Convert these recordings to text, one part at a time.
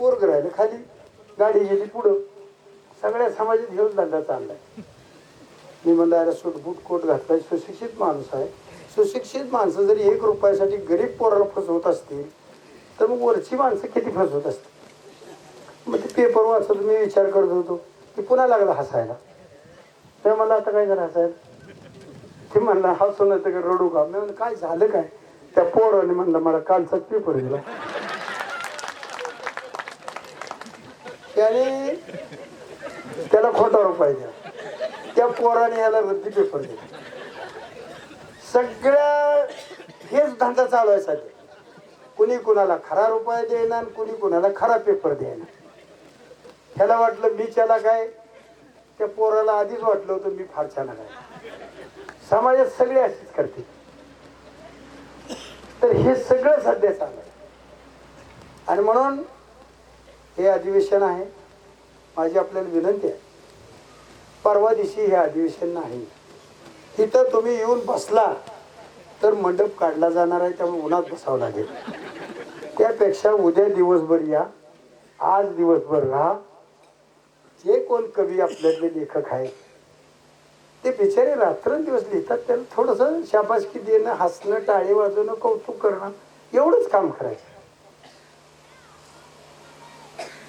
पोरग राहिलं खाली. गाडी गेली पुढं. सगळ्या समाजात घेऊन धंदा चाललाय. मी म्हणलं अरे सूट बूट कोट घातलाय. सुशिक्षित माणूस आहे. सुशिक्षित माणसं जरी एक रुपयासाठी गरीब पोराला फसवत असतील तर मग वरची माणसं किती फसवत असतील? मग ते पेपर वाचत मी विचार करत होतो की पुन्हा लागला हसायला? तर मला आता काय करा हसायला ते म्हणलं हसू तर रडू का? मी म्हणलं काय झालं काय? त्या पोराने म्हणलं मला कालचाच पेपर दिला. त्याने त्याला खोटा रुपये द्या त्या पोराने याला रद्दी पेपर दिला. सगळ्या हेच धंदा चालू आहे सध्या. कुणी कुणाला खरा रुपये देणार कुणी कुणाला खरा पेपर देणार ह्याला वाटलं मी त्याला काय? त्या पोराला आधीच वाटलं होतं मी फार छान आहे. समाजात सगळे अशीच करते तर हे सगळं सध्या चालू आहे. आणि म्हणून हे अधिवेशन आहे. माझी आपल्याला विनंती आहे. परवा दिवशी हे अधिवेशन नाही. तिथं तुम्ही येऊन बसला तर मंडप काढला जाणार आहे त्यामुळे उन्हात बसावं लागेल. त्यापेक्षा उद्या दिवसभर या. आज दिवसभर राहा. जे कोण कवी आपल्यातले लेखक आहेत ते बिचारे रात्रंदिवस लिहितात त्याला थोडंसं शाबासकी देणं हसणं टाळे वाजवणं कौतुक करणं एवढंच काम करायचं.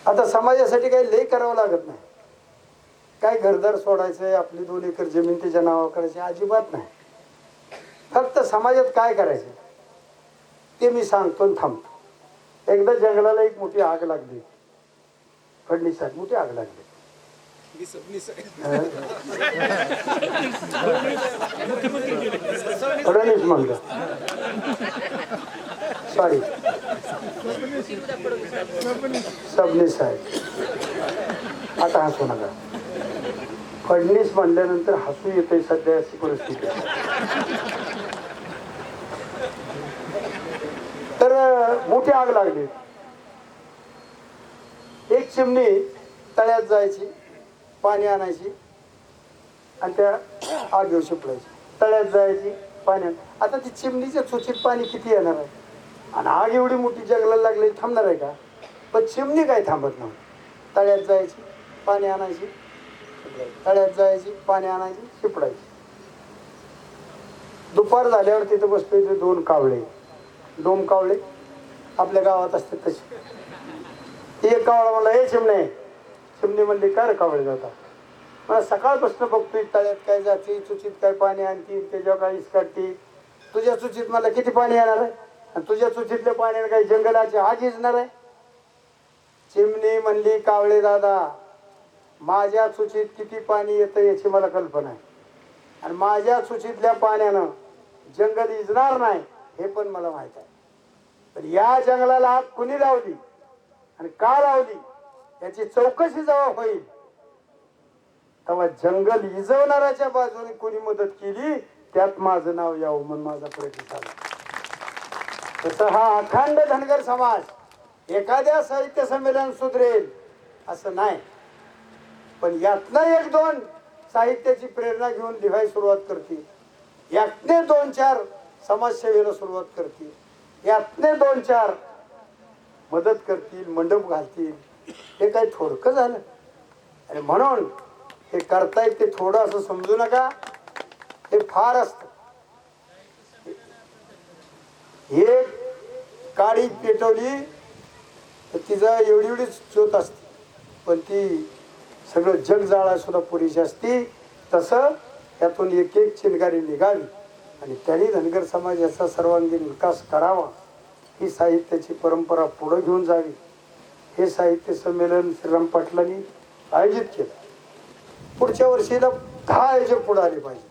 आता समाजासाठी काही लय करावं लागत नाही. काय घरदार सोडायचंय आपली दोन एकर जमीन त्याच्या नावावर करायची अजिबात नाही. फक्त समाजात काय करायचं? ते मी सांगतो थांबतो. एकदा जंगलाला एक मोठी आग लागली. फडणीसात मोठी आग लागली. फडणवीस म्हणलं. सॉरी सबनीस साहेब आता हसू नका. फडणीस म्हणल्यानंतर हसू येते सध्या अशी परिस्थिती तर मोठी आग लागली. एक चिमणी तळ्यात जायची पाणी आणायची आणि त्या आगीवर शिपडायची तळ्यात जायची पाण्यात आता ती चिमणीच्या चुचीत पाणी किती येणार आहे? आणि आग एवढी मोठी जंगलाला लागली थांबणार आहे का? पण चिमणी काय थांबत नव्हती. तळ्यात जायची पाणी आणायची. तळ्यात जायची पाणी आणायची शिपडायची. दुपार झाल्यावर तिथं बसले ते दोन कावळे. दोन कावळे आपल्या गावात असतात तसे. एक कावळा म्हणला हे चिमणे. चिमणी म्हणली काय रे कावळे जाता? मला सकाळपासून बघतोय तळ्यात काय जाते चुचीत काय पाणी आणतील त्याच्यावर काय इस काढते तुझ्या चुचीत मला किती पाणी येणार आहे? आणि तुझ्या चुकीतल्या पाण्याने काही जंगलाची आग येणार आहे? चिमणी म्हणली कावळे दादा माझ्या चुचीत किती पाणी येतं याची मला कल्पना आहे. आणि माझ्या चुचीतल्या पाण्यानं जंगल इजणार नाही हे पण मला माहीत आहे. पण या जंगलाला आग कुणी लावली आणि का लावली याची चौकशी जेव्हा होईल तेव्हा जंगल इजवणाऱ्याच्या बाजूने कुणी मदत केली त्यात माझं नाव यावं म्हणून माझा प्रयत्न झाला. तसं हा अखंड धनगर समाज एखाद्या साहित्य संमेलन सुधरेल असं नाही. पण यातनं एक दोन साहित्याची प्रेरणा घेऊन लिहायला सुरुवात करते यातने दोन चार समाजसेवेला सुरुवात करते यातने दोन चार मदत करतील मंडप घालतील. हे काही थोडकं झालं. आणि म्हणून हे करतायत ते थोडं असं समजू नका. हे फार असत. हे काडी पेटवली तर तिचा एवढी एवढीच चोत असते. पण ती सगळं जग जाळा सुद्धा पुरेशी असती. तसं त्यातून एक एक चिनगारी निघावी आणि त्यांनी धनगर समाजाचा सर्वांगीण विकास करावा. ही साहित्याची परंपरा पुढं घेऊन जावी. हे साहित्य संमेलन श्रीराम पाटलांनी आयोजित केलं. पुढच्या वर्षीला दहा आयोजक पुढे आले पाहिजे.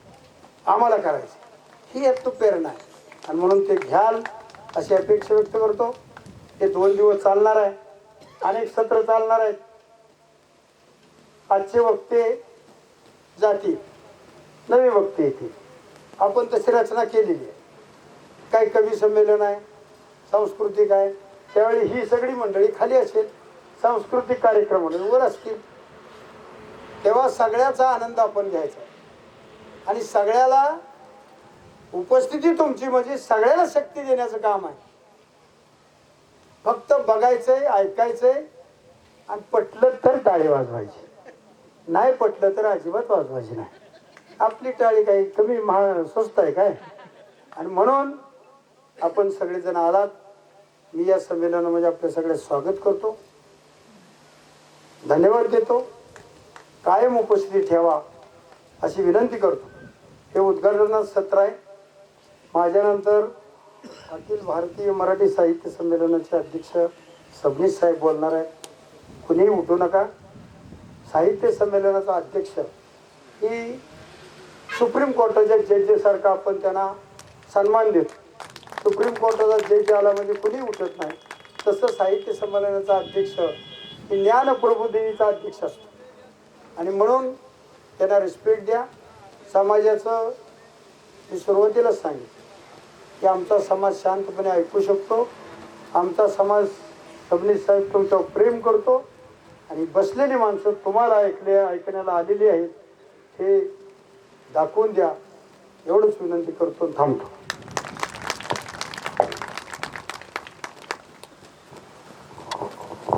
आम्हाला करायचं. ही एक तो प्रेरणा आहे. आणि म्हणून ते घ्याल. अशी अपेक्षा व्यक्त करतो. हे दोन दिवस चालणार आहे. अनेक सत्र चालणार आहेत. आजचे वक्ते जातील. नवे वक्ते येतील. आपण तशी रचना केलेली आहे. काही कवी संमेलन आहे. सांस्कृतिक आहे. त्यावेळी ही सगळी मंडळी खाली असेल. सांस्कृतिक कार्यक्रम वर असतील. तेव्हा सगळ्याचा आनंद आपण घ्यायचा. आणि सगळ्याला उपस्थिती तुमची म्हणजे सगळ्याला शक्ती देण्याचं काम आहे. फक्त बघायचंय ऐकायचंय आणि पटलं तर टाळी वाजवायची. नाही पटलं तर अजिबात वाजवायची नाही. आपली टाळी काही कमी महा स्वस्त आहे काय? आणि म्हणून आपण सगळेजण आलात. मी या संमेलनामध्ये म्हणजे आपलं सगळे स्वागत करतो. धन्यवाद देतो. कायम उपस्थिती ठेवा अशी विनंती करतो. हे उद्घाटनाचं सत्र आहे. माझ्यानंतर अखिल भारतीय मराठी साहित्य संमेलनाचे अध्यक्ष सबनीस साहेब बोलणार आहेत. कुणीही उठू नका. साहित्य संमेलनाचा अध्यक्ष ही सुप्रीम कोर्टाच्या जजेसारखा आपण त्यांना सन्मान देतो. सुप्रीम कोर्टाचा जज आला म्हणजे कुणीही उठत नाही. तसं साहित्य संमेलनाचा अध्यक्ष ही ज्ञानप्रभूदेवीचा अध्यक्ष असतो. आणि म्हणून त्यांना रिस्पेक्ट द्या. समाजाचं मी सुरुवातीलाच सांगितलं की आमचा समाज शांतपणे ऐकू शकतो. आमचा समाज सबनीस साहेब तुमच्यावर प्रेम करतो. आणि बसलेली माणसं तुम्हाला ऐकले ऐकण्याला आलेली आहेत हे दाखवून द्या. एवढंच विनंती करतो थांबतो.